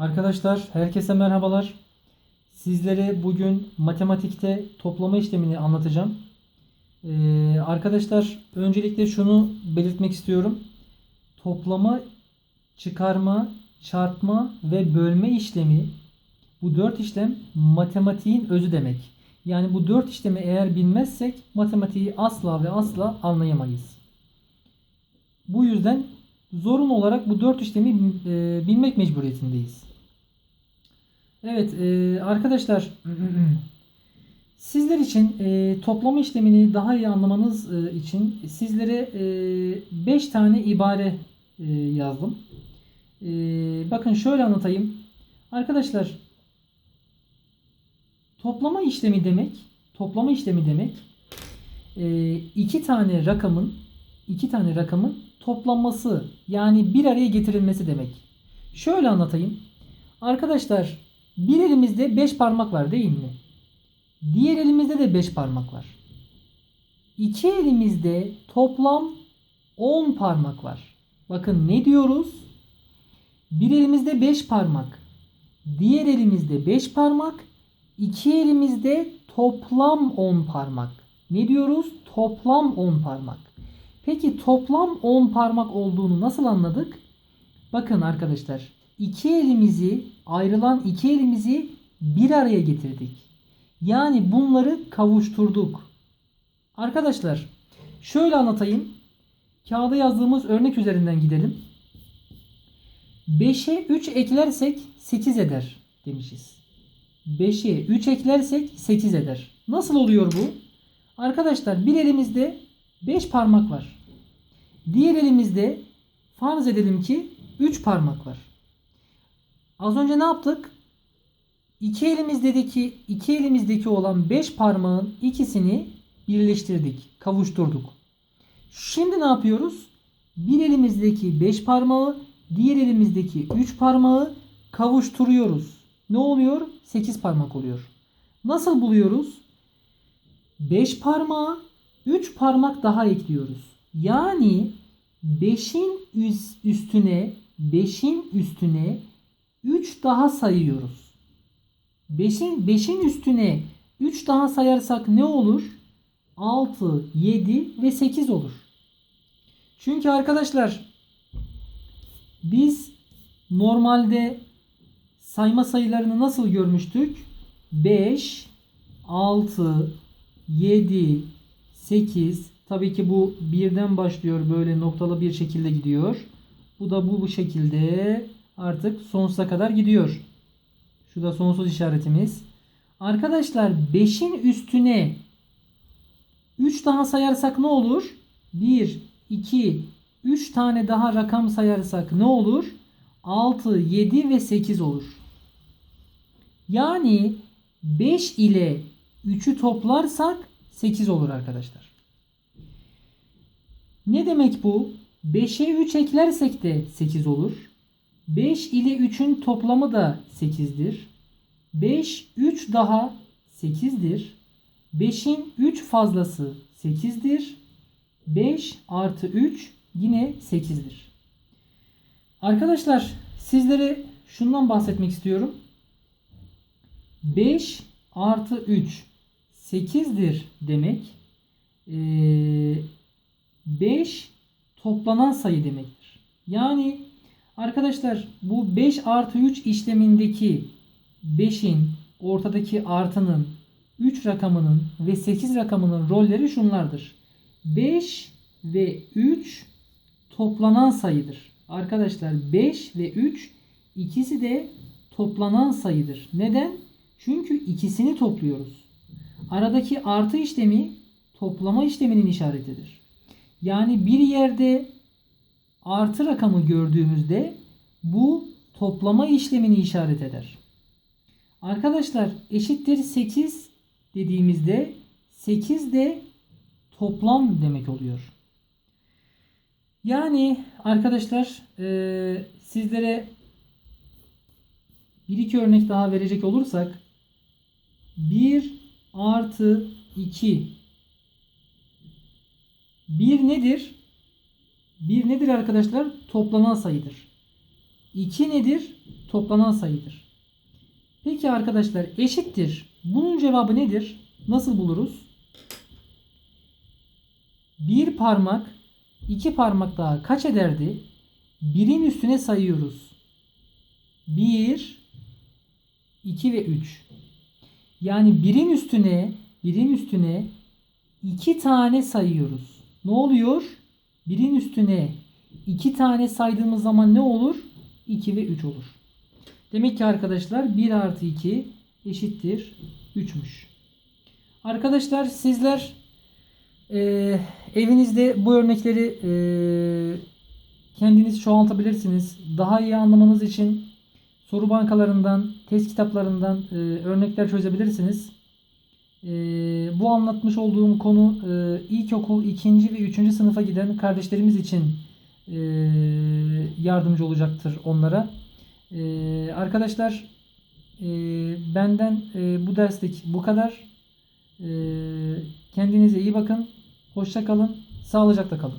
Arkadaşlar herkese merhabalar. Sizlere bugün matematikte toplama işlemini anlatacağım. Ee, arkadaşlar öncelikle şunu belirtmek istiyorum. Toplama, çıkarma, çarpma ve bölme işlemi bu dört işlem matematiğin özü demek. Yani bu dört işlemi eğer bilmezsek matematiği asla ve asla anlayamayız. Bu yüzden zorunlu olarak bu dört işlemi e, bilmek mecburiyetindeyiz. Evet e, arkadaşlar sizler için e, toplama işlemini daha iyi anlamanız e, için sizlere 5 tane ibare e, yazdım. E, bakın şöyle anlatayım. Arkadaşlar toplama işlemi demek toplama işlemi demek e, iki tane rakamın iki tane rakamın toplanması yani bir araya getirilmesi demek. Şöyle anlatayım. Arkadaşlar bir elimizde 5 parmak var değil mi? Diğer elimizde de 5 parmak var. İki elimizde toplam 10 parmak var. Bakın ne diyoruz? Bir elimizde 5 parmak. Diğer elimizde 5 parmak. İki elimizde toplam 10 parmak. Ne diyoruz? Toplam 10 parmak. Peki toplam 10 parmak olduğunu nasıl anladık? Bakın arkadaşlar iki elimizi ayrılan iki elimizi bir araya getirdik. Yani bunları kavuşturduk. Arkadaşlar şöyle anlatayım. Kağıda yazdığımız örnek üzerinden gidelim. 5'e 3 eklersek 8 eder demişiz. 5'e 3 eklersek 8 eder. Nasıl oluyor bu? Arkadaşlar bir elimizde 5 parmak var. Diğer elimizde farz edelim ki 3 parmak var. Az önce ne yaptık? İki elimizdeki iki elimizdeki olan 5 parmağın ikisini birleştirdik, kavuşturduk. Şimdi ne yapıyoruz? Bir elimizdeki 5 parmağı, diğer elimizdeki 3 parmağı kavuşturuyoruz. Ne oluyor? 8 parmak oluyor. Nasıl buluyoruz? 5 parmağa 3 parmak daha ekliyoruz. Yani 5'in üstüne 5'in üstüne 3 daha sayıyoruz. 5'in 5'in üstüne 3 daha sayarsak ne olur? 6, 7 ve 8 olur. Çünkü arkadaşlar biz normalde sayma sayılarını nasıl görmüştük? 5, 6, 7, 8 tabii ki bu birden başlıyor böyle noktalı bir şekilde gidiyor. Bu da bu, bu şekilde artık sonsuza kadar gidiyor. Şu da sonsuz işaretimiz. Arkadaşlar 5'in üstüne 3 daha sayarsak ne olur? 1, 2, 3 tane daha rakam sayarsak ne olur? 6, 7 ve 8 olur. Yani 5 ile 3'ü toplarsak 8 olur arkadaşlar. Ne demek bu? 5'e 3 eklersek de 8 olur. 5 ile 3'ün toplamı da 8'dir. 5, 3 daha 8'dir. 5'in 3 fazlası 8'dir. 5 artı 3 yine 8'dir. Arkadaşlar sizlere şundan bahsetmek istiyorum. 5 artı 3 8'dir demek. Ee, 5 toplanan sayı demektir. Yani arkadaşlar bu 5 artı 3 işlemindeki 5'in ortadaki artının 3 rakamının ve 8 rakamının rolleri şunlardır. 5 ve 3 toplanan sayıdır. Arkadaşlar 5 ve 3 ikisi de toplanan sayıdır. Neden? Çünkü ikisini topluyoruz. Aradaki artı işlemi toplama işleminin işaretidir. Yani bir yerde artı rakamı gördüğümüzde bu toplama işlemini işaret eder. Arkadaşlar eşittir 8 dediğimizde 8 de toplam demek oluyor. Yani arkadaşlar e, sizlere bir iki örnek daha verecek olursak 1 artı 2 1 nedir? 1 nedir arkadaşlar? Toplanan sayıdır. 2 nedir? toplanan sayıdır. Peki arkadaşlar eşittir. Bunun cevabı nedir? Nasıl buluruz? Bir parmak, iki parmak daha kaç ederdi? Birin üstüne sayıyoruz. 1, 2 ve 3. Yani birin üstüne, birin üstüne iki tane sayıyoruz. Ne oluyor? Birin üstüne iki tane saydığımız zaman ne olur? 2 ve 3 olur. Demek ki arkadaşlar 1 artı 2 eşittir 3'müş. Arkadaşlar sizler eee, evinizde bu örnekleri eee, kendiniz çoğaltabilirsiniz. Daha iyi anlamanız için soru bankalarından, test kitaplarından eee, örnekler çözebilirsiniz. Eee, bu anlatmış olduğum konu eee, ilkokul 2. ve 3. sınıfa giden kardeşlerimiz için eee, yardımcı olacaktır onlara. Eee, arkadaşlar eee, benden eee, bu derslik bu kadar. Eee, kendinize iyi bakın. Hoşça kalın. Sağlıcakla kalın.